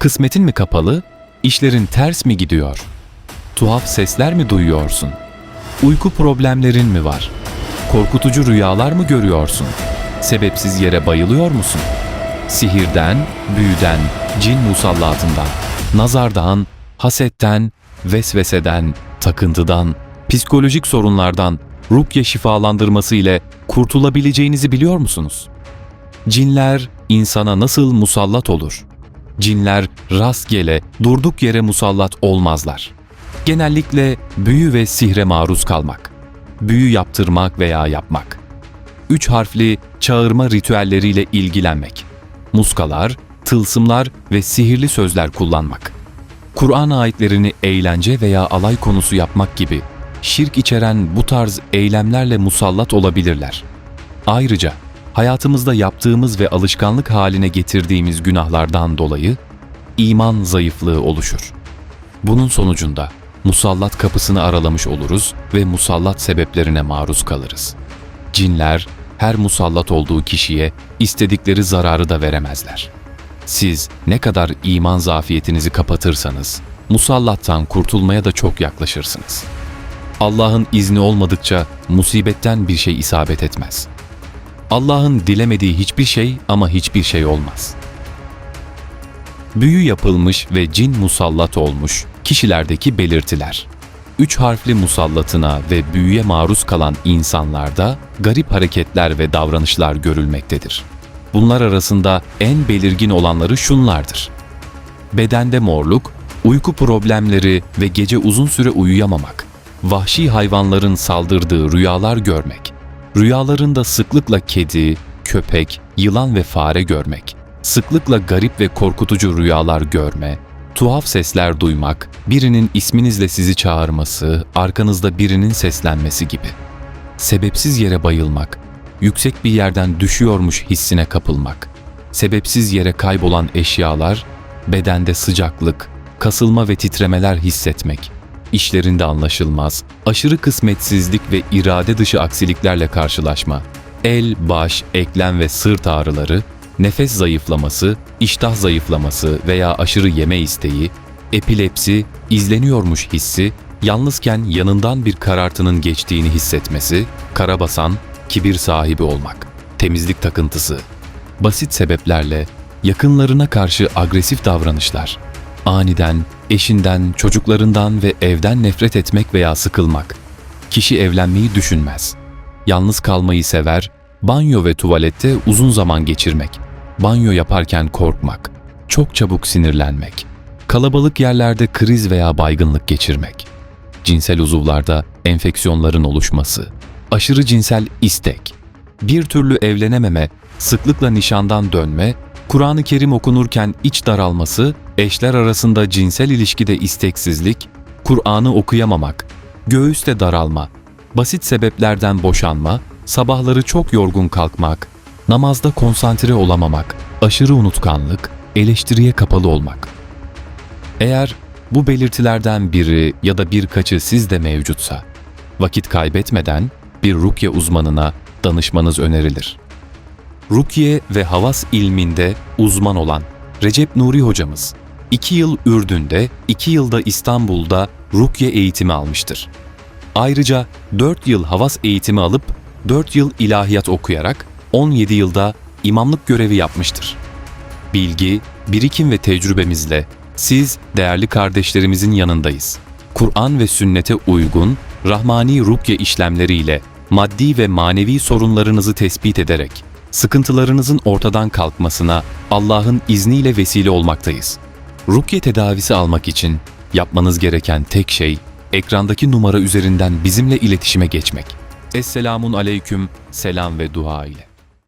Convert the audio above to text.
Kısmetin mi kapalı? İşlerin ters mi gidiyor? Tuhaf sesler mi duyuyorsun? Uyku problemlerin mi var? Korkutucu rüyalar mı görüyorsun? Sebepsiz yere bayılıyor musun? Sihirden, büyüden, cin musallatından, nazardan, hasetten, vesveseden, takıntıdan, psikolojik sorunlardan rukye şifalandırması ile kurtulabileceğinizi biliyor musunuz? Cinler insana nasıl musallat olur? Cinler rastgele, durduk yere musallat olmazlar. Genellikle büyü ve sihre maruz kalmak, büyü yaptırmak veya yapmak, üç harfli çağırma ritüelleriyle ilgilenmek, muskalar, tılsımlar ve sihirli sözler kullanmak, Kur'an ayetlerini eğlence veya alay konusu yapmak gibi şirk içeren bu tarz eylemlerle musallat olabilirler. Ayrıca hayatımızda yaptığımız ve alışkanlık haline getirdiğimiz günahlardan dolayı iman zayıflığı oluşur. Bunun sonucunda musallat kapısını aralamış oluruz ve musallat sebeplerine maruz kalırız. Cinler her musallat olduğu kişiye istedikleri zararı da veremezler. Siz ne kadar iman zafiyetinizi kapatırsanız musallattan kurtulmaya da çok yaklaşırsınız. Allah'ın izni olmadıkça musibetten bir şey isabet etmez. Allah'ın dilemediği hiçbir şey ama hiçbir şey olmaz. Büyü yapılmış ve cin musallat olmuş kişilerdeki belirtiler. Üç harfli musallatına ve büyüye maruz kalan insanlarda garip hareketler ve davranışlar görülmektedir. Bunlar arasında en belirgin olanları şunlardır. Bedende morluk, uyku problemleri ve gece uzun süre uyuyamamak, vahşi hayvanların saldırdığı rüyalar görmek, rüyalarında sıklıkla kedi, köpek, yılan ve fare görmek, sıklıkla garip ve korkutucu rüyalar görme, tuhaf sesler duymak, birinin isminizle sizi çağırması, arkanızda birinin seslenmesi gibi. Sebepsiz yere bayılmak, yüksek bir yerden düşüyormuş hissine kapılmak, sebepsiz yere kaybolan eşyalar, bedende sıcaklık, kasılma ve titremeler hissetmek, işlerinde anlaşılmaz, aşırı kısmetsizlik ve irade dışı aksiliklerle karşılaşma, el, baş, eklem ve sırt ağrıları, nefes zayıflaması, iştah zayıflaması veya aşırı yeme isteği, epilepsi, izleniyormuş hissi, yalnızken yanından bir karartının geçtiğini hissetmesi, karabasan, kibir sahibi olmak, temizlik takıntısı, basit sebeplerle yakınlarına karşı agresif davranışlar, aniden, eşinden, çocuklarından ve evden nefret etmek veya sıkılmak, kişi evlenmeyi düşünmez, yalnız kalmayı sever, banyo ve tuvalette uzun zaman geçirmek, banyo yaparken korkmak, çok çabuk sinirlenmek, kalabalık yerlerde kriz veya baygınlık geçirmek, cinsel uzuvlarda enfeksiyonların oluşması, aşırı cinsel istek, bir türlü evlenememe, sıklıkla nişandan dönme, Kur'an-ı Kerim okunurken iç daralması, eşler arasında cinsel ilişkide isteksizlik, Kur'an'ı okuyamamak, göğüste daralma, basit sebeplerden boşanma, sabahları çok yorgun kalkmak, namazda konsantre olamamak, aşırı unutkanlık, eleştiriye kapalı olmak. Eğer bu belirtilerden biri ya da birkaçı sizde mevcutsa, vakit kaybetmeden bir rukye uzmanına danışmanız önerilir. Rukye ve havas ilminde uzman olan Recep Nuri hocamız, 2 yıl Ürdün'de, 2 yılda İstanbul'da rukye eğitimi almıştır. Ayrıca 4 yıl havas eğitimi alıp 4 yıl ilahiyat okuyarak 17 yılda imamlık görevi yapmıştır. Bilgi, birikim ve tecrübemizle siz değerli kardeşlerimizin yanındayız. Kur'an ve sünnete uygun rahmani rukye işlemleriyle maddi ve manevi sorunlarınızı tespit ederek sıkıntılarınızın ortadan kalkmasına Allah'ın izniyle vesile olmaktayız. Rukye tedavisi almak için yapmanız gereken tek şey ekrandaki numara üzerinden bizimle iletişime geçmek. Esselamun aleyküm, selam ve dua ile.